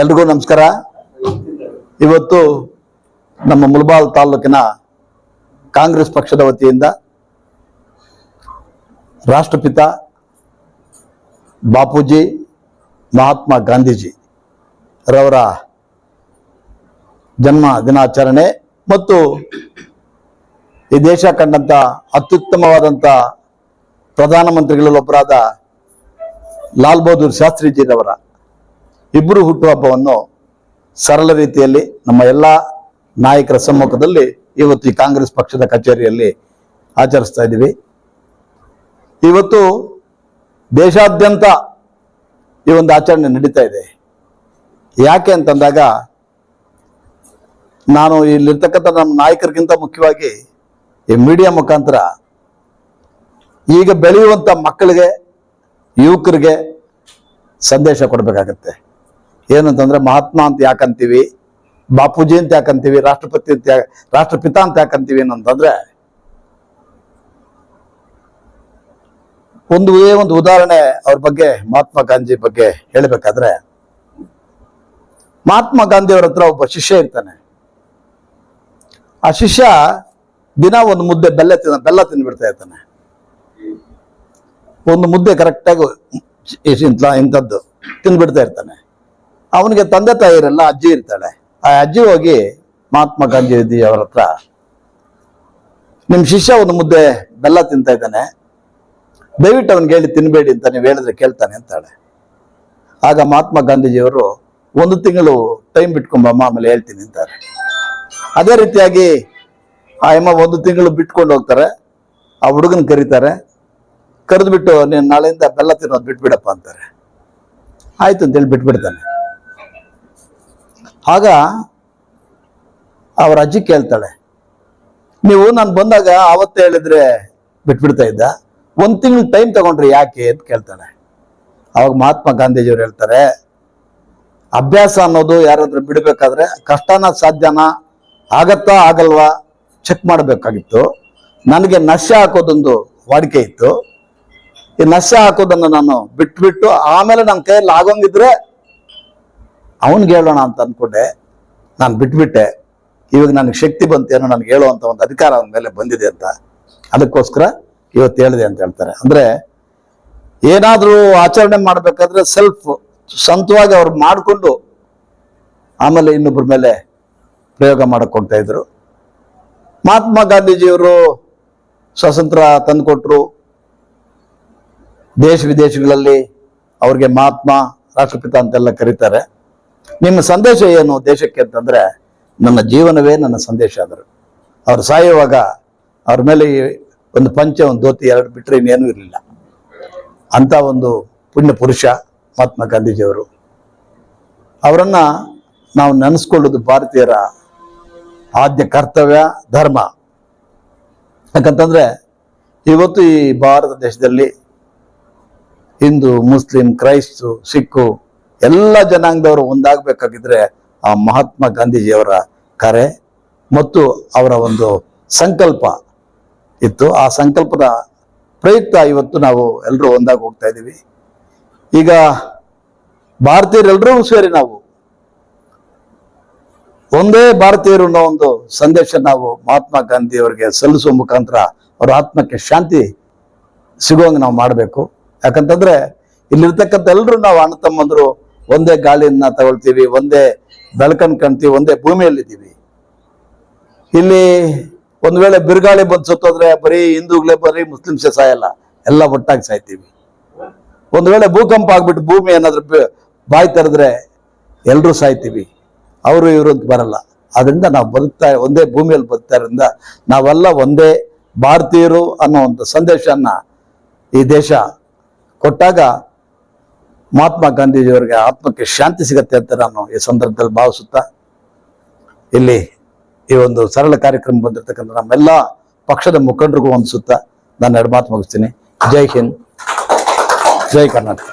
ಎಲ್ರಿಗೂ ನಮಸ್ಕಾರ. ಇವತ್ತು ನಮ್ಮ ಮುಲ್ಬಾಲ್ ತಾಲೂಕಿನ ಕಾಂಗ್ರೆಸ್ ಪಕ್ಷದ ವತಿಯಿಂದ ರಾಷ್ಟ್ರಪಿತ ಬಾಪೂಜಿ ಮಹಾತ್ಮ ಗಾಂಧೀಜಿ ರವರ ಜನ್ಮ ದಿನಾಚರಣೆ ಮತ್ತು ಈ ದೇಶ ಕಂಡಂತ ಅತ್ಯುತ್ತಮವಾದಂಥ ಪ್ರಧಾನಮಂತ್ರಿಗಳಲ್ಲೊಬ್ಬರಾದ ಲಾಲ್ ಬಹದ್ದೂರ್ ಶಾಸ್ತ್ರಿಜಿರವರ ಇಬ್ಬರು ಹುಟ್ಟುಹಬ್ಬವನ್ನು ಸರಳ ರೀತಿಯಲ್ಲಿ ನಮ್ಮ ಎಲ್ಲ ನಾಯಕರ ಸಮ್ಮುಖದಲ್ಲಿ ಇವತ್ತು ಈ ಕಾಂಗ್ರೆಸ್ ಪಕ್ಷದ ಕಚೇರಿಯಲ್ಲಿ ಆಚರಿಸ್ತಾ ಇದ್ದೀವಿ. ಇವತ್ತು ದೇಶಾದ್ಯಂತ ಈ ಒಂದು ಆಚರಣೆ ನಡೀತಾ ಇದೆ. ಯಾಕೆ ಅಂತಂದಾಗ ನಾನು ಇಲ್ಲಿರ್ತಕ್ಕಂಥ ನಮ್ಮ ನಾಯಕರಿಗಿಂತ ಮುಖ್ಯವಾಗಿ ಈ ಮೀಡಿಯಾ ಮುಖಾಂತರ ಈಗ ಬೆಳೆಯುವಂಥ ಮಕ್ಕಳಿಗೆ, ಯುವಕರಿಗೆ ಸಂದೇಶ ಕೊಡಬೇಕಾಗತ್ತೆ. ಏನಂತಂದ್ರೆ ಮಹಾತ್ಮ ಅಂತ ಯಾಕಂತೀವಿ, ಬಾಪೂಜಿ ಅಂತ ಯಾಕಂತೀವಿ, ರಾಷ್ಟ್ರಪತಿ ಅಂತ ರಾಷ್ಟ್ರಪಿತ ಅಂತ ಯಾಕಂತೀವಿ ಏನಂತಂದ್ರೆ ಒಂದು ಏ ಒಂದು ಉದಾಹರಣೆ ಅವ್ರ ಬಗ್ಗೆ, ಮಹಾತ್ಮ ಗಾಂಧಿ ಬಗ್ಗೆ ಹೇಳಬೇಕಾದ್ರೆ, ಮಹಾತ್ಮ ಗಾಂಧಿ ಅವ್ರ ಹತ್ರ ಒಬ್ಬ ಶಿಷ್ಯ ಇರ್ತಾನೆ. ಆ ಶಿಷ್ಯ ದಿನ ಒಂದು ಮುದ್ದೆ ಬೆಲ್ಲ ತಿನ್ನ ಬೆಲ್ಲ ತಿನ್ಬಿಡ್ತಾ ಇರ್ತಾನೆ. ಒಂದು ಮುದ್ದೆ ಕರೆಕ್ಟಾಗಿ ಇಂಥ, ಇಂಥದ್ದು ತಿನ್ಬಿಡ್ತಾ ಇರ್ತಾನೆ. ಅವನಿಗೆ ತಂದೆ ತಾಯಿ ಇರಲ್ಲ ಅಜ್ಜಿ ಇರ್ತಾಳೆ. ಆ ಅಜ್ಜಿ ಹೋಗಿ ಮಹಾತ್ಮ ಗಾಂಧೀಜಿ ಅವರ ಹತ್ರ ನಿಮ್ಮ ಶಿಷ್ಯ ಒಂದು ಮುದ್ದೆ ಬೆಲ್ಲ ತಿಂತಾ ಇದ್ದಾನೆ. ದಯವಿಟ್ಟು ಅವನಿಗೆ ಹೇಳಿ ತಿನ್ಬೇಡಿ ಅಂತ ನೀವು ಹೇಳಿದ್ರೆ ಕೇಳ್ತಾನೆ ಅಂತಾಳೆ. ಆಗ ಮಹಾತ್ಮ ಗಾಂಧೀಜಿಯವರು ಒಂದು ತಿಂಗಳು ಟೈಮ್ ಬಿಟ್ಕೊಂಬಮ್ಮ ಆಮೇಲೆ ಹೇಳ್ತೀನಿ ಅಂತಾರೆ. ಅದೇ ರೀತಿಯಾಗಿ ಆ ಅಮ್ಮ ಒಂದು ತಿಂಗಳು ಬಿಟ್ಕೊಂಡು ಹೋಗ್ತಾರೆ. ಆ ಹುಡುಗನ ಕರೀತಾರೆ. ಕರೆದ್ಬಿಟ್ಟು ನೀನು ನಾಳೆಯಿಂದ ಬೆಲ್ಲ ತಿನ್ನೋದು ಬಿಟ್ಬಿಡಪ್ಪ ಅಂತಾರೆ. ಆಯ್ತು ಅಂತೇಳಿ ಬಿಟ್ಬಿಡ್ತಾನೆ. ಆಗ ಅವ್ರ ಅಜ್ಜಿ ಕೇಳ್ತಾಳೆ, ನೀವು ನಾನು ಬಂದಾಗ ಆವತ್ತು ಹೇಳಿದ್ರೆ ಬಿಟ್ಬಿಡ್ತಾ ಇದ್ದ? ಒಂದು ತಿಂಗಳು ಟೈಮ್ ತಗೊಂಡ್ರಿ ಯಾಕೆ? ಅಂತ ಕೇಳ್ತಾಳೆ. ಅವಾಗ ಮಹಾತ್ಮ ಗಾಂಧೀಜಿಯವ್ರು ಹೇಳ್ತಾರೆ, ಅಭ್ಯಾಸ ಅನ್ನೋದು ಯಾರಾದ್ರೂ ಬಿಡಬೇಕಾದ್ರೆ ಕಷ್ಟನ ಸಾಧ್ಯನ ಆಗತ್ತಾ ಆಗಲ್ವಾ ಚೆಕ್ ಮಾಡಬೇಕಾಗಿತ್ತು. ನನಗೆ ನಶ ಹಾಕೋದೊಂದು ವಾಡಿಕೆ ಇತ್ತು. ಈ ನಶ ಹಾಕೋದನ್ನು ನಾನು ಬಿಟ್ಬಿಟ್ಟು ಆಮೇಲೆ ನನ್ನ ಕೈಯಲ್ಲಿ ಆಗೋಂಗಿದ್ರೆ ಅವನ್ಗೆ ಹೇಳೋಣ ಅಂತ ಅಂದ್ಕೊಂಡೆ ನಾನು ಬಿಟ್ಬಿಟ್ಟೆ. ಇವಾಗ ನನಗೆ ಶಕ್ತಿ ಬಂತೇನೋ ನನಗೆ ಹೇಳುವಂಥ ಒಂದು ಅಧಿಕಾರ ಅವನ ಮೇಲೆ ಬಂದಿದೆ ಅಂತ. ಅದಕ್ಕೋಸ್ಕರ ಇವತ್ತು ಹೇಳಿದೆ ಅಂತ ಹೇಳ್ತಾರೆ. ಅಂದರೆ ಏನಾದರೂ ಆಚರಣೆ ಮಾಡಬೇಕಾದ್ರೆ ಸೆಲ್ಫ್ ಸ್ವಂತವಾಗಿ ಅವ್ರು ಮಾಡಿಕೊಂಡು ಆಮೇಲೆ ಇನ್ನೊಬ್ಬರ ಮೇಲೆ ಪ್ರಯೋಗ ಮಾಡಕ್ಕೆ ಹೋಗ್ತಾ ಇದ್ರು. ಮಹಾತ್ಮ ಗಾಂಧೀಜಿಯವರು ಸ್ವಾತಂತ್ರ್ಯ ತಂದುಕೊಟ್ರು. ದೇಶ ವಿದೇಶಗಳಲ್ಲಿ ಅವ್ರಿಗೆ ಮಹಾತ್ಮ, ರಾಷ್ಟ್ರಪಿತ ಅಂತೆಲ್ಲ ಕರೀತಾರೆ. ನಿಮ್ಮ ಸಂದೇಶ ಏನು ದೇಶಕ್ಕೆ ಅಂತಂದ್ರೆ, ನನ್ನ ಜೀವನವೇ ನನ್ನ ಸಂದೇಶ ಆದರು. ಅವ್ರು ಸಾಯುವಾಗ ಅವ್ರ ಮೇಲೆ ಒಂದು ಪಂಚ, ಒಂದು ಧೋತಿ ಎರಡು ಬಿಟ್ಟರೆ ಇನ್ನೇನೂ ಇರಲಿಲ್ಲ. ಅಂತ ಒಂದು ಪುಣ್ಯ ಪುರುಷ ಮಹಾತ್ಮ ಗಾಂಧೀಜಿಯವರು. ಅವರನ್ನ ನಾವು ನೆನೆಸ್ಕೊಳ್ಳೋದು ಭಾರತೀಯರ ಆದ್ಯ ಕರ್ತವ್ಯ, ಧರ್ಮ. ಯಾಕಂತಂದ್ರೆ, ಇವತ್ತು ಈ ಭಾರತ ದೇಶದಲ್ಲಿ ಹಿಂದೂ, ಮುಸ್ಲಿಂ, ಕ್ರೈಸ್ತು, ಸಿಕ್ಕು ಎಲ್ಲ ಜನಾಂಗದವರು ಒಂದಾಗಬೇಕಾಗಿದ್ರೆ ಆ ಮಹಾತ್ಮ ಗಾಂಧೀಜಿಯವರ ಕರೆ ಮತ್ತು ಅವರ ಒಂದು ಸಂಕಲ್ಪ ಇತ್ತು. ಆ ಸಂಕಲ್ಪದ ಪ್ರಯುಕ್ತ ಇವತ್ತು ನಾವು ಎಲ್ಲರೂ ಒಂದಾಗಿ ಹೋಗ್ತಾ ಇದ್ದೀವಿ. ಈಗ ಭಾರತೀಯರೆಲ್ಲರೂ ಸೇರಿ ನಾವು ಒಂದೇ ಭಾರತೀಯರು ಅನ್ನೋ ಒಂದು ಸಂದೇಶ ನಾವು ಮಹಾತ್ಮ ಗಾಂಧಿ ಅವರಿಗೆ ಸಲ್ಲಿಸುವ ಮುಖಾಂತರ ಅವರ ಆತ್ಮಕ್ಕೆ ಶಾಂತಿ ಸಿಗುವಂಗೆ ನಾವು ಮಾಡಬೇಕು. ಯಾಕಂತಂದ್ರೆ ಇಲ್ಲಿರ್ತಕ್ಕಂಥ ಎಲ್ಲರೂ ನಾವು ಅಣ್ಣ ತಮ್ಮಂದ್ರು ಒಂದೇ ಗಾಳಿಯನ್ನ ತಗೊಳ್ತೀವಿ, ಒಂದೇ ಬೆಳಕನ್ನು ಕಾಣ್ತೀವಿ, ಒಂದೇ ಭೂಮಿಯಲ್ಲಿದ್ದೀವಿ. ಇಲ್ಲಿ ಒಂದು ವೇಳೆ ಬಿರುಗಾಳಿ ಬಂದು ಸುತ್ತೋದ್ರೆ ಬರೀ ಹಿಂದೂಗಳೇ ಬರೀ ಮುಸ್ಲಿಮ್ಸೇ ಸಾಯಲ್ಲ, ಎಲ್ಲ ಒಟ್ಟಾಗಿ ಸಾಯ್ತೀವಿ. ಒಂದು ವೇಳೆ ಭೂಕಂಪ ಆಗ್ಬಿಟ್ಟು ಭೂಮಿ ಏನಾದ್ರು ಬಾಯಿ ತೆರೆದ್ರೆ ಎಲ್ಲರೂ ಸಾಯ್ತೀವಿ. ಅವರು ಇವರು ಅಂತ ಬರಲ್ಲ. ಅದರಿಂದ ನಾವು ಬದುಕ್ತಾ, ಒಂದೇ ಭೂಮಿಯಲ್ಲಿ ಬದುಕ್ತಾ ಇರೋದ್ರಿಂದ ನಾವೆಲ್ಲ ಒಂದೇ ಭಾರತೀಯರು ಅನ್ನೋ ಒಂದು ಸಂದೇಶನ ಈ ದೇಶ ಕೊಟ್ಟಾಗ ಮಹಾತ್ಮ ಗಾಂಧೀಜಿಯವರಿಗೆ ಆತ್ಮಕ್ಕೆ ಶಾಂತಿ ಸಿಗತ್ತೆ ಅಂತ ನಾನು ಈ ಸಂದರ್ಭದಲ್ಲಿ ಭಾವಿಸುತ್ತಾ, ಇಲ್ಲಿ ಈ ಒಂದು ಸರಳ ಕಾರ್ಯಕ್ರಮ ಬಂದಿರತಕ್ಕಂಥ ನಮ್ಮೆಲ್ಲ ಪಕ್ಷದ ಮುಖಂಡರಿಗೂ ಹೊಂದಿಸುತ್ತಾ ನಾನು ಎರಡು ಮಾತು ಮುಗಿಸ್ತೀನಿ. ಜೈ ಹಿಂದ್. ಜೈ ಕರ್ನಾಟಕ.